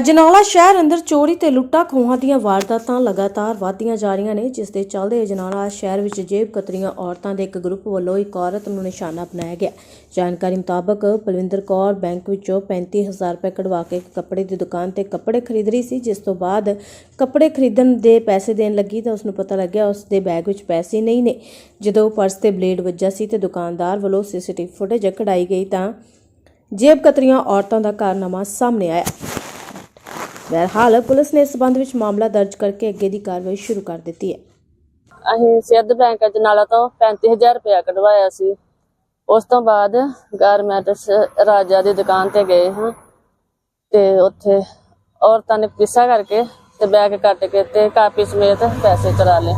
ਅਜਨਾਲਾ ਸ਼ਹਿਰ ਅੰਦਰ ਚੋਰੀ ਤੇ ਲੁੱਟਾਂ ਖੋਹਾਂ ਦੀਆਂ ਵਾਰਦਾਤਾਂ ਲਗਾਤਾਰ ਵਧਦੀਆਂ ਜਾ ਰਹੀਆਂ ਨੇ, ਜਿਸ ਦੇ ਚੱਲਦੇ ਅਜਨਾਲਾ ਸ਼ਹਿਰ ਵਿੱਚ ਜੇਬ ਕਤਰੀਆਂ ਔਰਤਾਂ ਦੇ ਇੱਕ ਗਰੁੱਪ ਵੱਲੋਂ ਇੱਕ ਔਰਤ ਨੂੰ ਨਿਸ਼ਾਨਾ ਬਣਾਇਆ ਗਿਆ। ਜਾਣਕਾਰੀ ਮੁਤਾਬਕ ਬਲਵਿੰਦਰ ਕੌਰ ਬੈਂਕ ਵਿੱਚੋਂ 35000 ਰੁਪਏ ਕਢਵਾ ਕੇ ਇੱਕ ਕੱਪੜੇ ਦੀ ਦੁਕਾਨ ਤੇ ਕੱਪੜੇ ਖਰੀਦ ਰਹੀ ਸੀ, ਜਿਸ ਤੋਂ ਬਾਅਦ ਕੱਪੜੇ ਖਰੀਦਣ ਦੇ ਪੈਸੇ ਦੇਣ ਲੱਗੀ ਤਾਂ ਉਸ ਨੂੰ ਪਤਾ ਲੱਗਿਆ ਉਸ ਦੇ ਬੈਗ ਵਿੱਚ ਪੈਸੇ ਨਹੀਂ ਨੇ। ਜਦੋਂ ਪਰਸ ਤੇ ਬਲੇਡ ਵੱਜਾ ਸੀ ਤੇ ਦੁਕਾਨਦਾਰ ਵੱਲੋਂ ਸੀਸੀਟੀਵੀ ਫੁਟੇਜ ਕਢਾਈ ਗਈ ਤਾਂ ਜੇਬ ਕਤਰੀਆਂ ਔਰਤਾਂ ਦਾ ਕਾਰਨਾਮਾ ਸਾਹਮਣੇ ਆਇਆ। ਬਹਰਹਾਲ ਪੁਲਿਸ ਨੇ ਇਸ ਸੰਬੰਧ ਵਿੱਚ ਮਾਮਲਾ ਦਰਜ ਕਰਕੇ ਅੱਗੇ ਦੀ ਕਾਰਵਾਈ ਸ਼ੁਰੂ ਕਰ ਦਿੱਤੀ ਹੈ। ਅਸੀਂ ਸਿੱਧ ਬੈਂਕ ਅਜਨਾਲਾ ਤੋਂ 35000 ਰੁਪਇਆ ਕਢਵਾਇਆ ਸੀ। ਉਸ ਤੋਂ ਬਾਅਦ ਗਾਰਮੈਂਟਸ ਰਾਜਾ ਦੀ ਦੁਕਾਨ ਤੇ ਗਏ ਹਾਂ ਤੇ ਉੱਥੇ ਔਰਤਾਂ ਨੇ ਪਿੱਛਾ ਕਰਕੇ ਤੇ ਬੈਗ ਕੱਟ ਕੇ ਤੇ ਕਾਪੀ ਸਮੇਤ ਪੈਸੇ ਚੁਰਾ ਲਏ।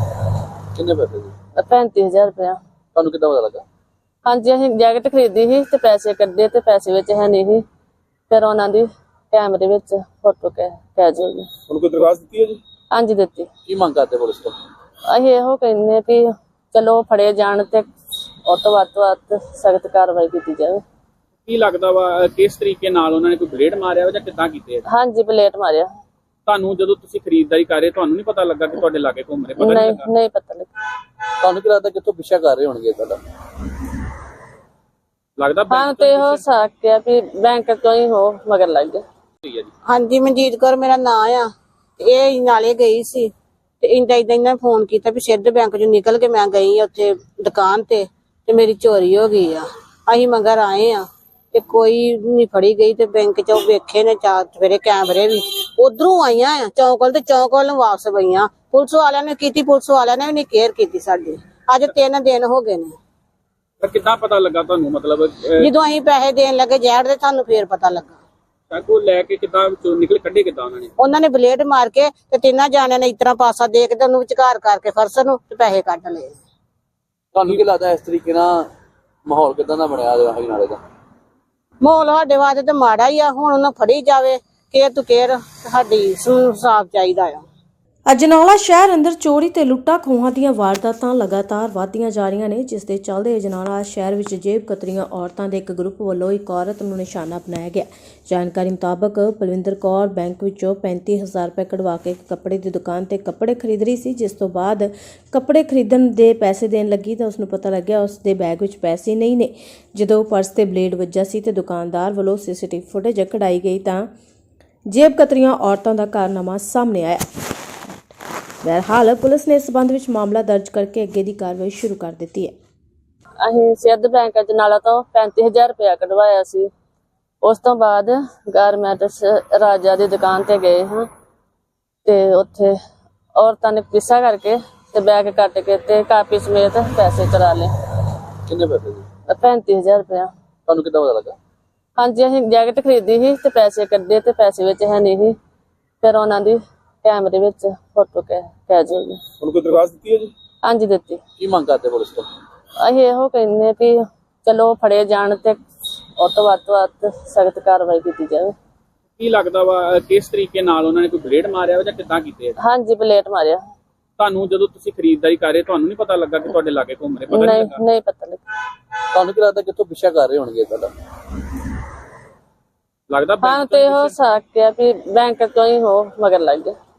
ਕਿੰਨੇ ਪੈਸੇ ਜੀ 35000 ਰੁਪਇਆ। ਤੁਹਾਨੂੰ ਕਿੱਦਾਂ ਪਤਾ ਲੱਗਾ? ਹਾਂਜੀ ਅਸੀਂ ਜੈਕਟ ਖਰੀਦੀ ਸੀ ਤੇ ਪੈਸੇ ਕੱਢੇ ਤੇ ਪੈਸੇ ਵਿੱਚ ਹੈ ਨਹੀਂ ਸੀ। ਫਿਰ ਉਹਨਾਂ ਦੀ ਕੈਮਰੇ ਵਿੱਚ ਫੋਟੋ ਕੈ ਕੈ ਜਾਏਗੀ ਤੁਹਾਨੂੰ ਕੋਈ ਦਰਖਾਸਤ ਦਿੱਤੀ ਹੈ ਜੀ? ਹਾਂਜੀ ਦਿੱਤੀ। ਕੀ ਮੰਗ ਕਰਦੇ ਪੁਲਿਸ ਤੋਂ? ਅਸੀਂ ਇਹੋ ਕਹਿੰਦੇ ਵੀ ਚਲੋ ਫੜੇ ਜਾਣ ਤੇ ਉਹ ਤੋਂ ਵੱਧ ਤੋਂ ਵੱਧ ਸਖਤ ਕਾਰਵਾਈ ਕੀਤੀ ਜਾਵੇ। ਕੀ ਲੱਗਦਾ ਵਾ ਕਿਸ ਤਰੀਕੇ ਨਾਲ ਉਹਨਾਂ ਨੇ ਕੋਈ ਬਲੇਡ ਮਾਰਿਆ ਵਾ ਜਾਂ ਕਿੱਦਾਂ ਕੀਤੇ ਆ? ਹਾਂਜੀ ਪਲੇਟ ਮਾਰਿਆ। ਤੁਹਾਨੂੰ ਜਦੋਂ ਤੁਸੀਂ ਖਰੀਦਦਾਰੀ ਕਰ ਰਹੇ ਤੁਹਾਨੂੰ ਨਹੀਂ ਪਤਾ ਲੱਗਾ ਕਿ ਤੁਹਾਡੇ ਲਾਗੇ ਘੁੰਮ ਰਹੇ ਪਤਾ ਨਹੀਂ ਨਹੀਂ ਲੱਗਾ? ਨਹੀਂ ਪਤਾ ਲੱਗਾ। ਤੁਹਾਨੂੰ ਕੀ ਲੱਗਦਾ ਕਿੱਥੋਂ ਪਿੱਛਾ ਕਰ ਰਹੇ ਹੋਣਗੇ ਤੁਹਾਡਾ ਲੱਗਦਾ ਹਾਂ ਬੈਂਕ ਤੇ ਹੋ ਸਕਿਆ ਵੀ ਬੈਂਕ ਤੋਂ ਹੀ ਹੋ ਮਗਰ ਲੱਗ ਗਿਆ। ਹੋਈ ਆ ਜੀ? ਹਾਂਜੀ ਮਨਜੀਤ ਕੌਰ ਮੇਰਾ ਨਾਂ ਆ। ਤੇ ਇਹ ਨਾਲੇ ਗਈ ਸੀ। ਤੇ ਇੰਦਾ ਇੰਦਾ ਇਹਨਾਂ ਫੋਨ ਕੀਤਾ ਵੀ ਸਿੱਧ ਬੈਂਕ ਚੋਂ ਨਿਕਲ ਕੇ ਮੈਂ ਗਈ ਆ ਉੱਥੇ ਦੁਕਾਨ ਤੇ ਤੇ ਮੇਰੀ ਚੋਰੀ ਹੋ ਗਈ ਆ। ਅਸੀਂ ਮਗਰ ਆਏ ਆ ਤੇ ਕੋਈ ਨਹੀਂ ਫੜੀ ਗਈ ਤੇ ਬੈਂਕ ਚੋਂ ਵੇਖੇ ਨੇ ਚਾਰ ਸਵੇਰੇ ਕੈਮਰੇ ਵੀ। ਉਧਰੋਂ ਆਈਆਂ ਆ ਚੌਂਕ ਵੱਲ ਤੇ ਚੌਂਕ ਵੱਲ ਨੂੰ ਵਾਪਸ ਗਈਆਂ ਪੁਲਿਸ ਵਾਲਿਆਂ ਨੇ ਕੀਤੀ ਪੁਲਿਸ ਵਾਲਿਆਂ ਨੇ ਵੀ ਨਹੀਂ ਕੇਅਰ ਕੀਤੀ ਸਾਡੀ। ਅੱਜ ਤਿੰਨ ਦਿਨ ਹੋ ਗਏ ਨੇ। ਤਾਂ ਕਿੱਦਾਂ ਪਤਾ ਲੱਗਾ ਤੁਹਾਨੂੰ? ਮਤਲਬ ਅਹ, ਜਦੋਂ ਅਸੀਂ ਪੈਸੇ ਦੇਣ ਲੱਗੇ ਜ਼ਹਿਰ ਦੇ ਤੁਹਾਨੂੰ ਫੇਰ ਪਤਾ ਲੱਗਾ। ਚਾਕੂ ਲੈ ਕੇ ਕਿੱਦਾਂ ਵਿੱਚੋਂ ਨਿਕਲ ਕੱਢੇ ਕਿੱਦਾਂ ਉਹਨਾਂ ਨੇ? ਉਹਨਾਂ ਨੇ ਬਲੇਡ ਮਾਰ ਕੇ ਤੇ ਤਿੰਨਾਂ ਜਾਣਿਆਂ ਨੇ ਇਤਰਾ ਪਾਸਾ ਦੇ ਕੇ ਤੇ ਉਹਨੂੰ ਵਿਚਕਾਰ ਕਰਕੇ ਫਰਸ਼ ਨੂੰ ਤੇ ਪੈਸੇ ਕੱਢ ਲਏ। ਤੁਹਾਨੂੰ ਕੀ ਲੱਗਦਾ ਇਸ ਤਰੀਕੇ ਨਾਲ ਮਾਹੌਲ ਕਿਦਾਂ ਦਾ ਬਣਿਆ ਹੋਇਆ ਹੈ ਨਾਲੇ ਦਾ? ਮਾਹੌਲ ਸਾਡੇ ਵਾਸਤੇ ਤੇ ਮਾੜਾ ਹੀ ਆ ਹੁਣ ਉਹਨਾਂ ਫੜੀ ਜਾਵੇ ਕੇਰ ਤੂੰ ਕੇਰ ਸਾਡੀ ਸਾਫ਼ ਚਾਹੀਦਾ ਆ। ਅਜਨਾਲਾ ਸ਼ਹਿਰ ਅੰਦਰ ਚੋਰੀ ਤੇ ਲੁੱਟਾਂ ਖੋਹਾਂ ਦੀਆਂ ਵਾਰਦਾਤਾਂ ਲਗਾਤਾਰ ਵਧਦੀਆਂ ਜਾ ਰਹੀਆਂ ਨੇ, ਜਿਸ ਦੇ ਚੱਲਦੇ ਅਜਨਾਲਾ ਸ਼ਹਿਰ ਵਿੱਚ ਜੇਬ ਕਤਰੀਆਂ ਔਰਤਾਂ ਦੇ ਇੱਕ ਗਰੁੱਪ ਵੱਲੋਂ ਇੱਕ ਔਰਤ ਨੂੰ ਨਿਸ਼ਾਨਾ ਬਣਾਇਆ ਗਿਆ। ਜਾਣਕਾਰੀ ਮੁਤਾਬਕ ਬਲਵਿੰਦਰ ਕੌਰ ਬੈਂਕ ਵਿੱਚੋਂ 35000 ਰੁਪਏ ਕਢਵਾ ਕੇ ਇੱਕ ਕੱਪੜੇ ਦੀ ਦੁਕਾਨ ਤੇ ਕੱਪੜੇ ਖਰੀਦ ਰਹੀ ਸੀ, ਜਿਸ ਤੋਂ ਬਾਅਦ ਕੱਪੜੇ ਖਰੀਦਣ ਦੇ ਪੈਸੇ ਦੇਣ ਲੱਗੀ ਤਾਂ ਉਸ ਨੂੰ ਪਤਾ ਲੱਗਿਆ ਉਸ ਦੇ ਬੈਗ ਵਿੱਚ ਪੈਸੇ ਨਹੀਂ ਨੇ। ਜਦੋਂ ਪਰਸ ਤੇ ਬਲੇਡ ਵੱਜਾ ਸੀ ਤੇ ਦੁਕਾਨਦਾਰ ਵੱਲੋਂ ਸੀਸੀਟੀਵੀ ਫੁਟੇਜ ਕਢਾਈ ਗਈ ਤਾਂ ਜੇਬ ਕਤਰੀਆਂ ਔਰਤਾਂ ਦਾ ਕਾਰਨਾਮਾ ਸਾਹਮਣੇ ਆਇਆ। ਬਹਰਹਾਲ ਪੁਲਿਸ ਨੇ ਇਸ ਸੰਬੰਧ ਵਿੱਚ ਮਾਮਲਾ ਦਰਜ ਕਰਕੇ ਅੱਗੇ ਦੀ ਕਾਰਵਾਈ ਸ਼ੁਰੂ ਕਰ ਦਿੱਤੀ ਹੈ। ਅਸੀਂ ਸਿੱਧ ਬੈਂਕ ਅਜਨਾਲਾ ਤੋਂ 35000 ਰੁਪਇਆ ਕਢਵਾਇਆ ਸੀ। ਉਸ ਤੋਂ ਬਾਅਦ ਗਾਰਮੈਂਟਸ ਰਾਜਾ ਦੀ ਦੁਕਾਨ ਤੇ ਗਏ ਹਾਂ ਤੇ ਉੱਥੇ ਔਰਤਾਂ ਨੇ ਪਿੱਛਾ ਕਰਕੇ ਤੇ ਬੈਗ ਕੱਟ ਕੇ ਤੇ ਕਾਪੀ ਸਮੇਤ ਪੈਸੇ ਚੁਰਾ ਲਏ। ਕਿੰਨੇ ਪੈਸੇ ਜੀ 35000 ਰੁਪਇਆ। ਤੁਹਾਨੂੰ ਕਿੱਦਾਂ ਪਤਾ ਲੱਗਾ? ਹਾਂਜੀ ਅਸੀਂ ਜੈਕਟ ਖਰੀਦੀ ਸੀ ਤੇ ਪੈਸੇ ਕੱਢੇ ਤੇ ਪੈਸੇ ਵਿੱਚ ਹੈ ਨਹੀਂ ਸੀ। ਫਿਰ ਉਹਨਾਂ ਦੀ ਕੈਮਰੇ ਵਿੱਚ ਫੋਟੋ ਕੈ ਕੈ ਜਾਏਗੀ ਤੁਹਾਨੂੰ ਕੋਈ ਦਰਖਾਸਤ ਦਿੱਤੀ ਹੈ ਜੀ? ਹਾਂਜੀ ਦਿੱਤੀ। ਕੀ ਮੰਗ ਕਰਦੇ ਪੁਲਿਸ ਤੋਂ? ਅਸੀਂ ਇਹੋ ਕਹਿੰਦੇ ਵੀ ਚਲੋ ਫੜੇ ਜਾਣ ਤੇ ਉਹ ਤੋਂ ਵੱਧ ਤੋਂ ਵੱਧ ਸਖਤ ਕਾਰਵਾਈ ਕੀਤੀ ਜਾਵੇ। ਕੀ ਲੱਗਦਾ ਵਾ ਕਿਸ ਤਰੀਕੇ ਨਾਲ ਉਹਨਾਂ ਨੇ ਕੋਈ ਬਲੇਡ ਮਾਰਿਆ ਵਾ ਜਾਂ ਕਿੱਦਾਂ ਕੀਤੇ ਆ? ਹਾਂਜੀ ਪਲੇਟ ਮਾਰਿਆ। ਤੁਹਾਨੂੰ ਜਦੋਂ ਤੁਸੀਂ ਖਰੀਦਦਾਰੀ ਕਰ ਰਹੇ ਤੁਹਾਨੂੰ ਨਹੀਂ ਪਤਾ ਲੱਗਾ ਕਿ ਤੁਹਾਡੇ ਲਾਗੇ ਘੁੰਮ ਰਹੇ ਪਤਾ ਨਹੀਂ ਨਹੀਂ ਲੱਗਾ? ਨਹੀਂ ਪਤਾ ਲੱਗਾ। ਤੁਹਾਨੂੰ ਕੀ ਲੱਗਦਾ ਕਿੱਥੋਂ ਪਿੱਛਾ ਕਰ ਰਹੇ ਹੋਣਗੇ ਤੁਹਾਡਾ ਲੱਗਦਾ ਹਾਂ ਬੈਂਕ ਤੇ ਹੋ ਸਕਿਆ ਵੀ ਬੈਂਕ ਤੋਂ ਹੀ ਹੋ ਮਗਰ ਲੱਗ ਗਿਆ।